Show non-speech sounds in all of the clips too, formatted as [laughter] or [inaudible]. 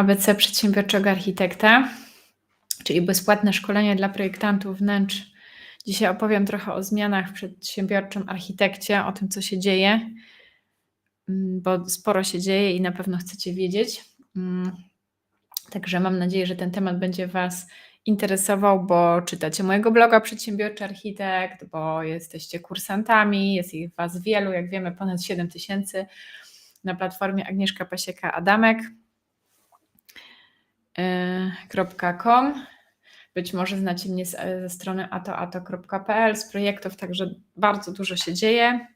ABC Przedsiębiorczego Architekta, czyli bezpłatne szkolenie dla projektantów wnętrz. Dzisiaj opowiem trochę o zmianach w przedsiębiorczym architekcie, o tym, co się dzieje, mm, bo sporo się dzieje i na pewno chcecie wiedzieć. Mm, także mam nadzieję, że ten temat będzie Was interesował, bo czytacie mojego bloga Przedsiębiorczy Architekt, bo jesteście kursantami, jest ich Was wielu, jak wiemy, ponad 7 tysięcy na platformie Agnieszka Pasieka-Adamek. .com. Być może znacie mnie ze strony atoato.pl, z projektów, także bardzo dużo się dzieje.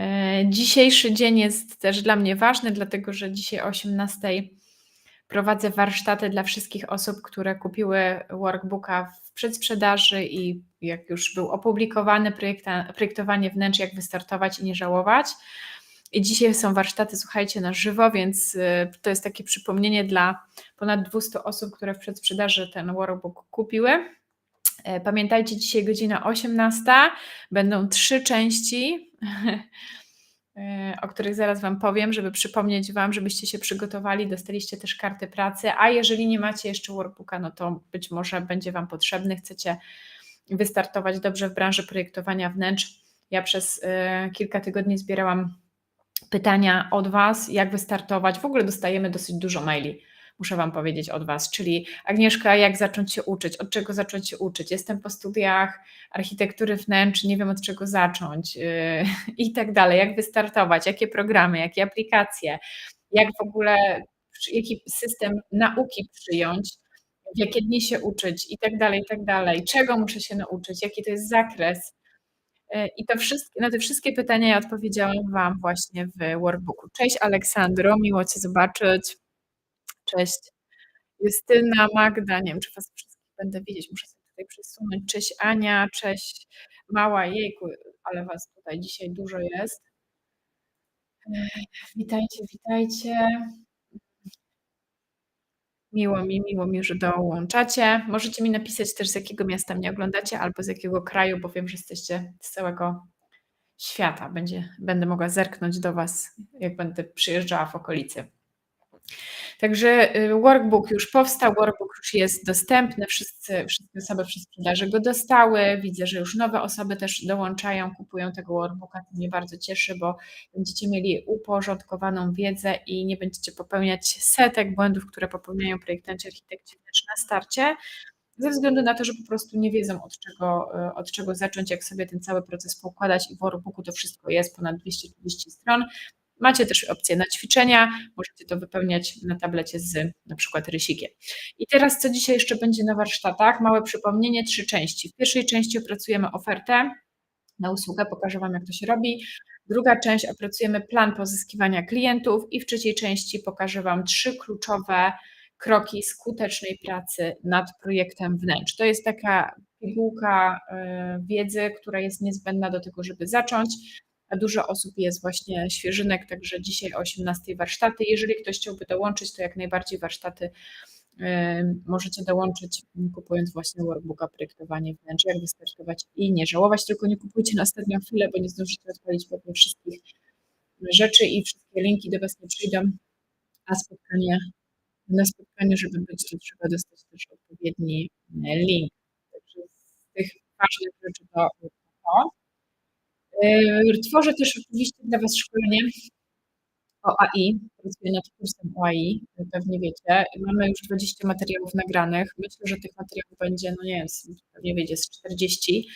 E, dzisiejszy dzień jest też dla mnie ważny, dlatego że dzisiaj o 18 prowadzę warsztaty dla wszystkich osób, które kupiły workbooka w przedsprzedaży i jak już był opublikowany projektowanie wnętrz, jak wystartować i nie żałować. I dzisiaj są warsztaty, słuchajcie, na żywo, więc y, to jest takie przypomnienie dla ponad 200 osób, które w przedsprzedaży ten workbook kupiły. E, pamiętajcie, dzisiaj godzina 18, będą trzy części, e, [laughs] o których zaraz Wam powiem, żeby przypomnieć Wam, żebyście się przygotowali, dostaliście też karty pracy, a jeżeli nie macie jeszcze workbooka, no to być może będzie Wam potrzebny, chcecie wystartować dobrze w branży projektowania wnętrz. Ja przez e, kilka tygodni zbierałam pytania od Was, jak wystartować. W ogóle dostajemy dosyć dużo maili, muszę Wam powiedzieć od Was, czyli Agnieszka, jak zacząć się uczyć, od czego zacząć się uczyć. Jestem po studiach architektury wnętrz, nie wiem od czego zacząć yy, i tak dalej. Jak wystartować, jakie programy, jakie aplikacje, jak w ogóle, jaki system nauki przyjąć, w jakie dni się uczyć? I tak dalej, i tak dalej. Czego muszę się nauczyć, jaki to jest zakres I to wszystkie, na te wszystkie pytania ja odpowiedziałam Wam właśnie w workbooku. Cześć Aleksandro, miło Cię zobaczyć. Cześć Justyna, Magda, nie wiem czy Was wszystkich będę widzieć, muszę sobie tutaj przesunąć. Cześć Ania, cześć Mała, jejku, ale Was tutaj dzisiaj dużo jest. E, witajcie, witajcie. Miło mi, miło mi, że dołączacie. Możecie mi napisać też, z jakiego miasta mnie oglądacie, albo z jakiego kraju, bo wiem, że jesteście z całego świata. Będzie, będę mogła zerknąć do Was, jak będę przyjeżdżała w okolicy. Także y, workbook już powstał, workbook już jest dostępny, wszyscy, wszystkie osoby przy sprzedaży go dostały. Widzę, że już nowe osoby też dołączają, kupują tego workbooka. To mnie bardzo cieszy, bo będziecie mieli uporządkowaną wiedzę i nie będziecie popełniać setek błędów, które popełniają projektanci architekci na starcie, ze względu na to, że po prostu nie wiedzą od czego, y, od czego zacząć, jak sobie ten cały proces poukładać i w workbooku to wszystko jest, ponad 230 stron. Macie też opcję na ćwiczenia, możecie to wypełniać na tablecie z na przykład rysikiem. I teraz co dzisiaj jeszcze będzie na warsztatach? Małe przypomnienie, trzy części. W pierwszej części opracujemy ofertę na usługę, pokażę Wam jak to się robi. Druga część opracujemy plan pozyskiwania klientów i w trzeciej części pokażę Wam trzy kluczowe kroki skutecznej pracy nad projektem wnętrz. To jest taka pigułka y, wiedzy, która jest niezbędna do tego, żeby zacząć dużo osób jest właśnie świeżynek, także dzisiaj o 18 warsztaty. Jeżeli ktoś chciałby dołączyć, to jak najbardziej warsztaty możecie dołączyć, kupując właśnie workbooka projektowanie wnętrz, jak wystartować i nie żałować, tylko nie kupujcie na ostatnią chwilę, bo nie zdążycie odpalić pewnie wszystkich rzeczy i wszystkie linki do Was nie przyjdą, a spotkanie, na spotkaniu, żeby być, to trzeba dostać też odpowiedni link. Także z tych ważnych rzeczy to to. Yy, tworzę też oczywiście dla Was szkolenie o AI. Pracuję nad kursem o AI, pewnie wiecie. Mamy już 20 materiałów nagranych. Myślę, że tych materiałów będzie, no nie wiem, pewnie wyjdzie z 40,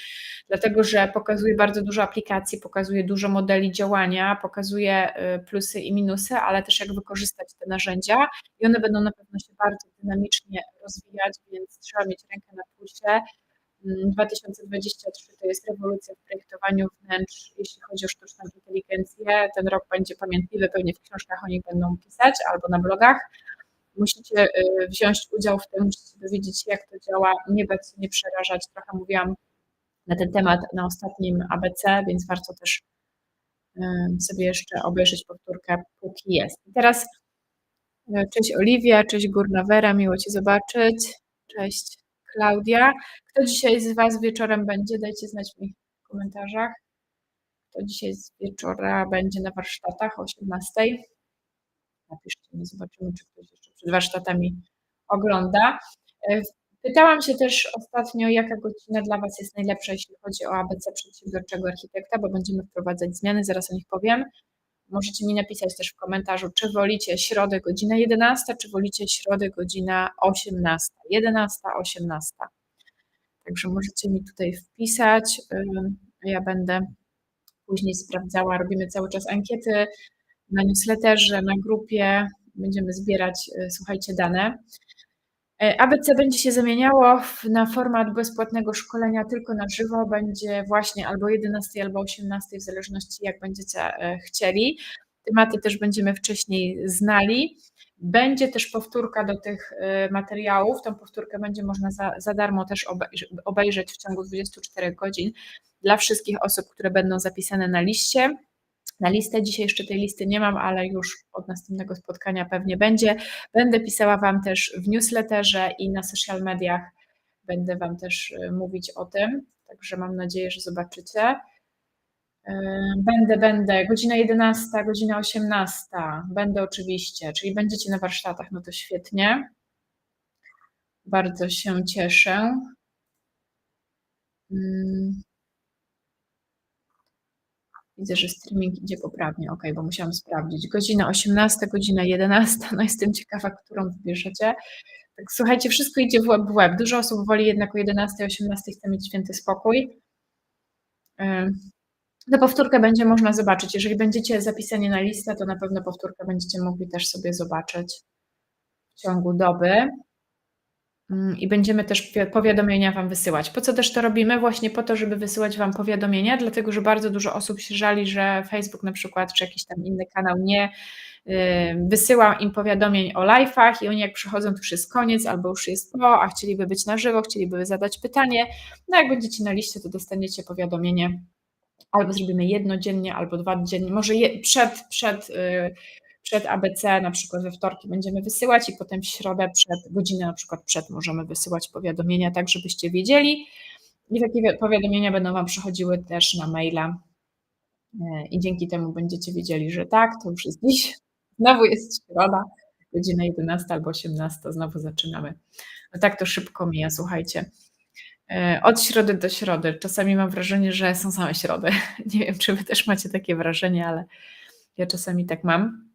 dlatego że pokazuje bardzo dużo aplikacji, pokazuje dużo modeli działania, pokazuje y, plusy i minusy, ale też jak wykorzystać te narzędzia i one będą na pewno się bardzo dynamicznie rozwijać, więc trzeba mieć rękę na pulsie 2023 to jest rewolucja w projektowaniu wnętrz, jeśli chodzi o sztuczną inteligencję. Ten rok będzie pamiętliwy, pewnie w książkach o nich będą pisać albo na blogach. Musicie y, wziąć udział w tym, musicie dowiedzieć się, jak to działa, nie bać się, nie przerażać. Trochę mówiłam na ten temat na ostatnim ABC, więc warto też y, sobie jeszcze obejrzeć powtórkę, póki jest. I teraz y, cześć Oliwia, cześć Górna Wera, miło Cię zobaczyć. Cześć Klaudia. Kto dzisiaj z Was wieczorem będzie? Dajcie znać mi w komentarzach. Kto dzisiaj z wieczora będzie na warsztatach o 18? Napiszcie mi, zobaczymy, czy ktoś jeszcze przed przed warsztatami ogląda. E, pytałam się też ostatnio, jaka godzina dla Was jest najlepsza, jeśli chodzi o ABC przedsiębiorczego architekta, bo będziemy wprowadzać zmiany, zaraz o nich powiem. Możecie mi napisać też w komentarzu, czy wolicie środę godzina 11, czy wolicie środę godzina 18. 11, 18. Także możecie mi tutaj wpisać. Ja będę później sprawdzała, robimy cały czas ankiety na newsletterze, na grupie. Będziemy zbierać, y, słuchajcie, dane. E, ABC będzie się zamieniało na format bezpłatnego szkolenia tylko na żywo. Będzie właśnie albo 11, albo 18, w zależności jak będziecie e, chcieli. Tematy też będziemy wcześniej znali. Będzie też powtórka do tych e, materiałów. Tą powtórkę będzie można za, za darmo też obejrzeć w ciągu 24 godzin dla wszystkich osób, które będą zapisane na liście na listę. Dzisiaj jeszcze tej listy nie mam, ale już od następnego spotkania pewnie będzie. Będę pisała Wam też w newsletterze i na social mediach. Będę Wam też y, mówić o tym, także mam nadzieję, że zobaczycie. Y, będę, będę. Godzina 11, godzina 18. Będę oczywiście, czyli będziecie na warsztatach, no to świetnie. Bardzo się cieszę. Mm. Widzę, że streaming idzie poprawnie, ok, bo musiałam sprawdzić. Godzina 18, godzina 11, no jestem ciekawa, którą wybierzecie. Tak, słuchajcie, wszystko idzie w łeb w łeb. Dużo osób woli jednak o 11, 18 chce mieć święty spokój. No powtórkę będzie można zobaczyć. Jeżeli będziecie zapisani na listę, to na pewno powtórkę będziecie mogli też sobie zobaczyć w ciągu doby. Mm, i będziemy też powiadomienia Wam wysyłać. Po co też to robimy? Właśnie po to, żeby wysyłać Wam powiadomienia, dlatego że bardzo dużo osób się żali, że Facebook na przykład, czy jakiś tam inny kanał nie y, wysyła im powiadomień o live'ach i oni jak przychodzą, to już jest koniec albo już jest po, a chcieliby być na żywo, chcieliby zadać pytanie. No jak będziecie na liście, to dostaniecie powiadomienie albo zrobimy jedno dziennie, albo dwa dziennie, może je, przed, przed y, przed ABC, na przykład we wtorki będziemy wysyłać i potem w środę przed, godzinę na przykład przed możemy wysyłać powiadomienia, tak żebyście wiedzieli. I takie powiadomienia będą Wam przychodziły też na maila. E, I dzięki temu będziecie wiedzieli, że tak, to już jest dziś. Znowu jest środa, godzina 11 albo 18, znowu zaczynamy. No tak to szybko mija, słuchajcie. E, od środy do środy. Czasami mam wrażenie, że są same środy. [laughs] Nie wiem, czy Wy też macie takie wrażenie, ale ja czasami tak mam.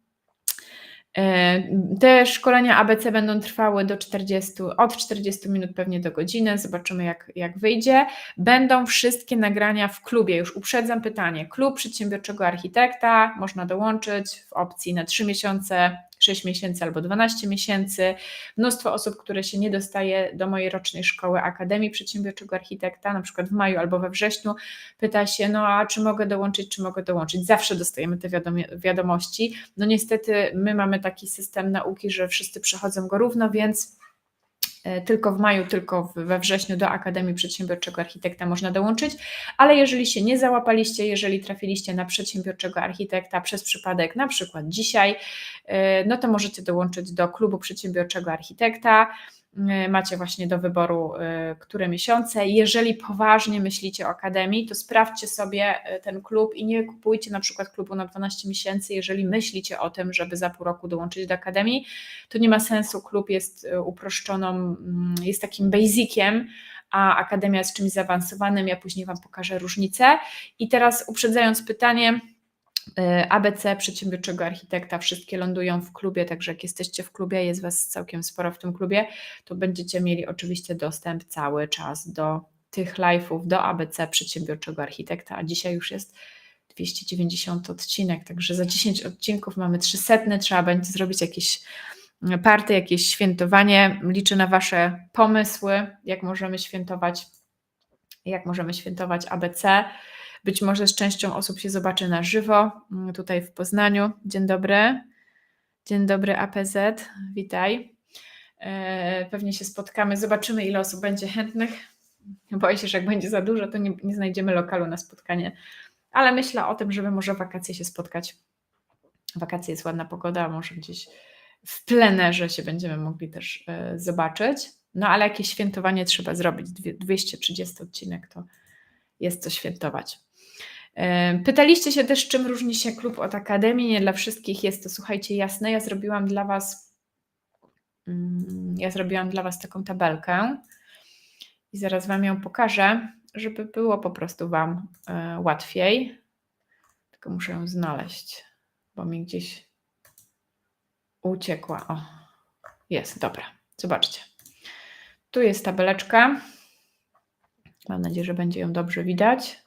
E, te szkolenia ABC będą trwały do 40, od 40 minut pewnie do godziny. Zobaczymy, jak, jak wyjdzie. Będą wszystkie nagrania w klubie. Już uprzedzam pytanie. Klub przedsiębiorczego architekta można dołączyć w opcji na 3 miesiące 6 miesięcy albo 12 miesięcy. Mnóstwo osób, które się nie dostaje do mojej rocznej szkoły Akademii Przedsiębiorczego Architekta, na przykład w maju albo we wrześniu, pyta się, no a czy mogę dołączyć, czy mogę dołączyć. Zawsze dostajemy te wiadomości. No niestety my mamy taki system nauki, że wszyscy przechodzą go równo, więc tylko w maju, tylko we wrześniu do Akademii Przedsiębiorczego Architekta można dołączyć, ale jeżeli się nie załapaliście, jeżeli trafiliście na przedsiębiorczego architekta przez przypadek, na przykład dzisiaj, e, no to możecie dołączyć do klubu przedsiębiorczego architekta. Y, macie właśnie do wyboru, y, które miesiące. Jeżeli poważnie myślicie o akademii, to sprawdźcie sobie y, ten klub i nie kupujcie na przykład klubu na 12 miesięcy. Jeżeli myślicie o tym, żeby za pół roku dołączyć do akademii, to nie ma sensu. Klub jest uproszczoną, mm, jest takim basiciem, a akademia jest czymś zaawansowanym. Ja później Wam pokażę różnicę. I teraz uprzedzając pytanie, ABC Przedsiębiorczego Architekta, wszystkie lądują w klubie, także jak jesteście w klubie, jest Was całkiem sporo w tym klubie, to będziecie mieli oczywiście dostęp cały czas do tych live'ów, do ABC Przedsiębiorczego Architekta, a dzisiaj już jest 290 odcinek, także za 10 odcinków mamy 300, trzeba będzie zrobić jakieś party, jakieś świętowanie. Liczę na Wasze pomysły, jak możemy świętować, jak możemy świętować ABC. Być może z częścią osób się zobaczy na żywo mm, tutaj w Poznaniu. Dzień dobry. Dzień dobry APZ, witaj. E, pewnie się spotkamy, zobaczymy ile osób będzie chętnych. Boję się, że jak będzie za dużo, to nie, nie znajdziemy lokalu na spotkanie, ale myślę o tym, żeby może wakacje się spotkać. Wakacje jest ładna pogoda, może gdzieś w plenerze się będziemy mogli też e, zobaczyć. No ale jakieś świętowanie trzeba zrobić. 230 odcinek to jest co świętować. Pytaliście się też, czym różni się klub od akademii. Nie dla wszystkich jest to, słuchajcie, jasne. Ja zrobiłam dla Was Mm, ja zrobiłam dla Was taką tabelkę i zaraz Wam ją pokażę, żeby było po prostu Wam e, łatwiej. Tylko muszę ją znaleźć, bo mi gdzieś uciekła. O, jest, dobra. Zobaczcie. Tu jest tabeleczka. Mam nadzieję, że będzie ją dobrze widać.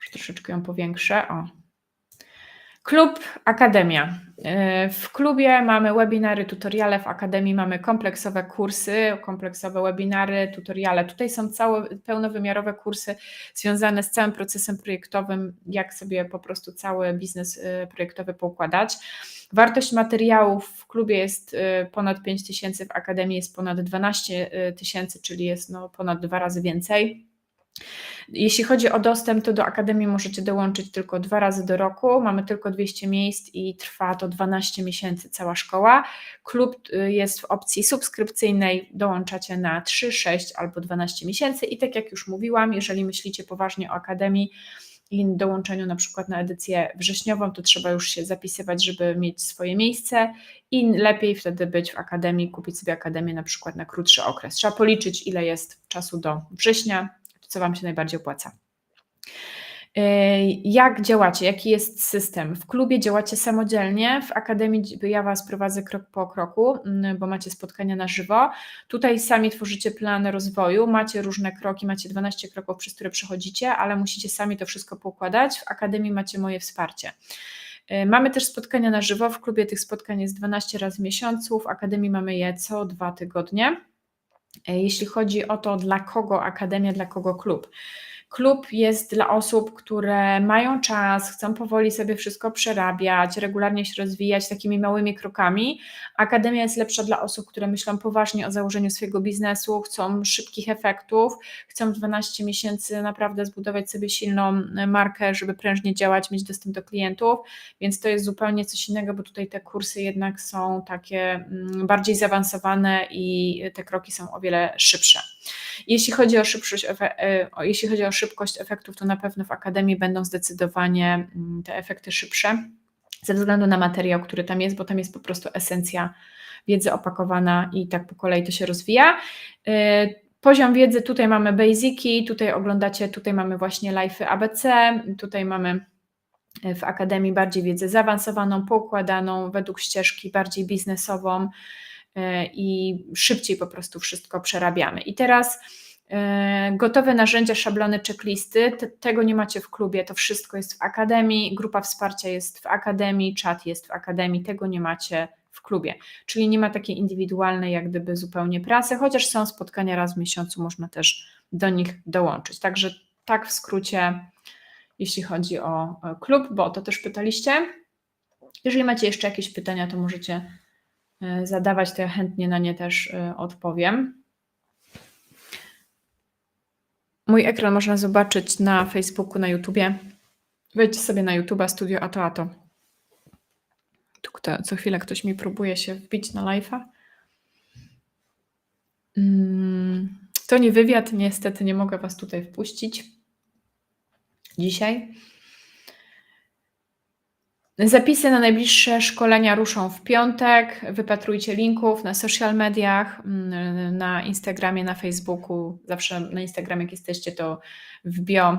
Może troszeczkę ją powiększę. O. Klub Akademia. Y, w klubie mamy webinary, tutoriale, w Akademii mamy kompleksowe kursy, kompleksowe webinary, tutoriale. Tutaj są całe pełnowymiarowe kursy związane z całym procesem projektowym, jak sobie po prostu cały biznes y, projektowy poukładać. Wartość materiałów w klubie jest y, ponad 5 tysięcy, w Akademii jest ponad 12 tysięcy, czyli jest no ponad dwa razy więcej. Jeśli chodzi o dostęp, to do Akademii możecie dołączyć tylko dwa razy do roku. Mamy tylko 200 miejsc i trwa to 12 miesięcy cała szkoła. Klub y, jest w opcji subskrypcyjnej, dołączacie na 3, 6 albo 12 miesięcy. I tak jak już mówiłam, jeżeli myślicie poważnie o Akademii, i dołączeniu na przykład na edycję wrześniową, to trzeba już się zapisywać, żeby mieć swoje miejsce i lepiej wtedy być w akademii, kupić sobie akademię na przykład na krótszy okres. Trzeba policzyć, ile jest czasu do września, co Wam się najbardziej opłaca. Jak działacie? Jaki jest system? W klubie działacie samodzielnie, w akademii ja Was prowadzę krok po kroku, mm, bo macie spotkania na żywo. Tutaj sami tworzycie plan rozwoju, macie różne kroki, macie 12 kroków, przez które przechodzicie, ale musicie sami to wszystko poukładać. W akademii macie moje wsparcie. Mamy też spotkania na żywo. W klubie tych spotkań jest 12 razy w miesiącu, w akademii mamy je co dwa tygodnie. E, jeśli chodzi o to, dla kogo akademia, dla kogo klub. Klub jest dla osób, które mają czas, chcą powoli sobie wszystko przerabiać, regularnie się rozwijać takimi małymi krokami. Akademia jest lepsza dla osób, które myślą poważnie o założeniu swojego biznesu, chcą szybkich efektów, chcą w 12 miesięcy naprawdę zbudować sobie silną markę, żeby prężnie działać, mieć dostęp do klientów, więc to jest zupełnie coś innego, bo tutaj te kursy jednak są takie mm, bardziej zaawansowane i te kroki są o wiele szybsze. Jeśli chodzi o szybkość, e, jeśli chodzi o szybkość efektów, to na pewno w Akademii będą zdecydowanie mm, te efekty szybsze, ze względu na materiał, który tam jest, bo tam jest po prostu esencja wiedzy opakowana i tak po kolei to się rozwija. E, poziom wiedzy, tutaj mamy basiki, tutaj oglądacie, tutaj mamy właśnie live'y ABC, tutaj mamy e, w Akademii bardziej wiedzę zaawansowaną, poukładaną według ścieżki, bardziej biznesową i szybciej po prostu wszystko przerabiamy. I teraz E, gotowe narzędzia, szablony, checklisty. tego nie macie w klubie, to wszystko jest w akademii, grupa wsparcia jest w akademii, czat jest w akademii, tego nie macie w klubie. Czyli nie ma takiej indywidualnej, jak gdyby zupełnie pracy, chociaż są spotkania raz w miesiącu, można też do nich dołączyć. Także tak w skrócie, jeśli chodzi o klub, bo o to też pytaliście. Jeżeli macie jeszcze jakieś pytania, to możecie e, zadawać, to ja chętnie na nie też e, odpowiem. Mój ekran można zobaczyć na Facebooku, na YouTubie. Wejdźcie sobie na YouTube'a Studio Ato Ato. Tu kto, co chwilę ktoś mi próbuje się wbić na live'a. Mm, to nie wywiad, niestety nie mogę Was tutaj wpuścić dzisiaj. Zapisy na najbliższe szkolenia ruszą w piątek. Wypatrujcie linków na social mediach, mm, na Instagramie, na Facebooku. Zawsze na Instagramie, jak jesteście, to w bio,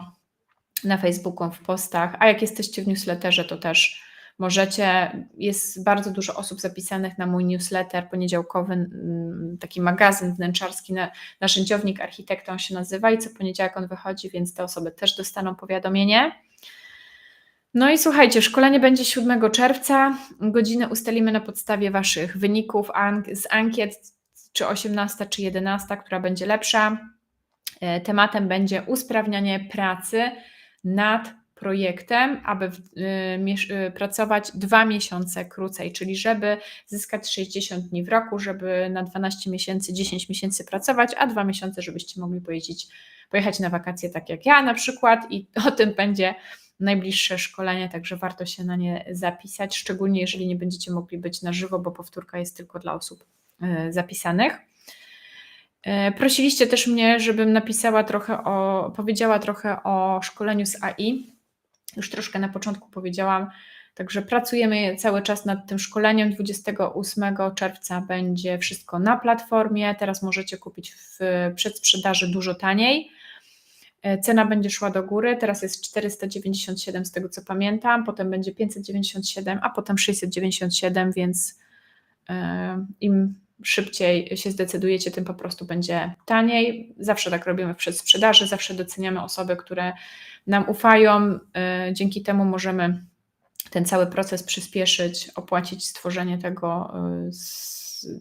na Facebooku, w postach. A jak jesteście w newsletterze, to też możecie. Jest bardzo dużo osób zapisanych na mój newsletter poniedziałkowy, taki magazyn wnętrzarski, narzędziownik architekta on się nazywa i co poniedziałek on wychodzi, więc te osoby też dostaną powiadomienie. No i słuchajcie, szkolenie będzie 7 czerwca. Godzinę ustalimy na podstawie Waszych wyników z ankiet, czy 18, czy 11, która będzie lepsza. E, tematem będzie usprawnianie pracy nad projektem, aby y, y, pracować dwa miesiące krócej, czyli żeby zyskać 60 dni w roku, żeby na 12 miesięcy, 10 miesięcy pracować, a dwa miesiące, żebyście mogli pojeździć, pojechać na wakacje tak jak ja na przykład i [laughs] o tym będzie najbliższe szkolenie, także warto się na nie zapisać, szczególnie jeżeli nie będziecie mogli być na żywo, bo powtórka jest tylko dla osób e, zapisanych. E, prosiliście też mnie, żebym napisała trochę o, powiedziała trochę o szkoleniu z AI. Już troszkę na początku powiedziałam, Także pracujemy cały czas nad tym szkoleniem. 28 czerwca będzie wszystko na platformie. Teraz możecie kupić w przedsprzedaży dużo taniej. E, Cena będzie szła do góry. Teraz jest 497 z tego co pamiętam, potem będzie 597, a potem 697, więc e, im szybciej się zdecydujecie, tym po prostu będzie taniej. Zawsze tak robimy w przedsprzedaży, zawsze doceniamy osoby, które nam ufają. E, Dzięki temu możemy ten cały proces przyspieszyć, opłacić stworzenie tego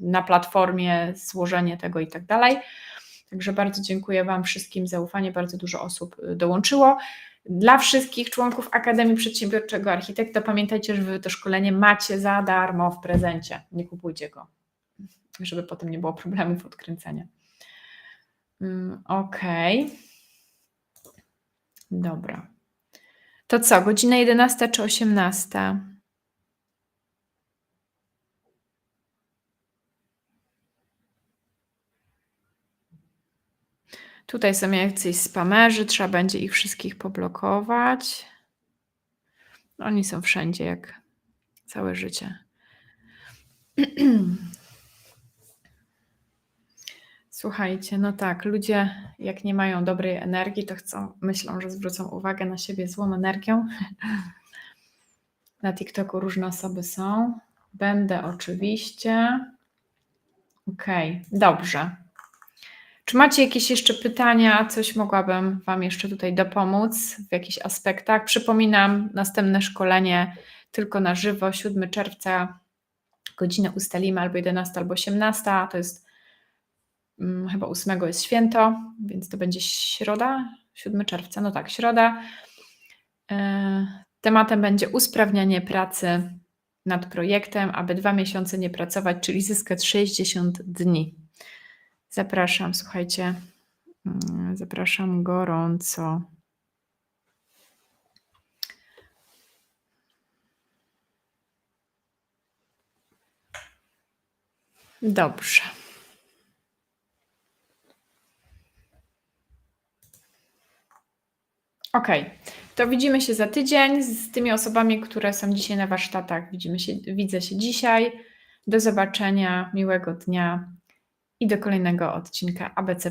na platformie, złożenie tego i tak dalej. Także bardzo dziękuję Wam wszystkim za ufanie. Bardzo dużo osób y, dołączyło. Dla wszystkich członków Akademii Przedsiębiorczego Architekta pamiętajcie, że Wy to szkolenie macie za darmo w prezencie. Nie kupujcie go, żeby potem nie było problemów odkręcenia. Mm, Okej. Dobra. To co, godzina 11 czy 18? Tutaj są jacyś spamerzy, trzeba będzie ich wszystkich poblokować. Oni są wszędzie, jak całe życie. [clears throat] Słuchajcie, no tak, ludzie jak nie mają dobrej energii, to chcą, myślą, że zwrócą uwagę na siebie złą energią. [laughs] Na TikToku różne osoby są. Będę oczywiście. Okej, dobrze. Czy macie jakieś jeszcze pytania? Coś mogłabym Wam jeszcze tutaj dopomóc w jakichś aspektach? Przypominam, następne szkolenie tylko na żywo, 7 czerwca, godzinę ustalimy albo 11, albo 18. To jest mm, chyba 8 jest święto, więc to będzie środa, 7 czerwca, no tak, środa. E, Tematem będzie usprawnianie pracy nad projektem, aby dwa miesiące nie pracować, czyli zyskać 60 dni. Zapraszam, słuchajcie, mm, zapraszam gorąco. Dobrze. Ok, to widzimy się za tydzień z tymi osobami, które są dzisiaj na warsztatach. Widzimy się, widzę się dzisiaj. Do zobaczenia, miłego dnia i do kolejnego odcinka ABC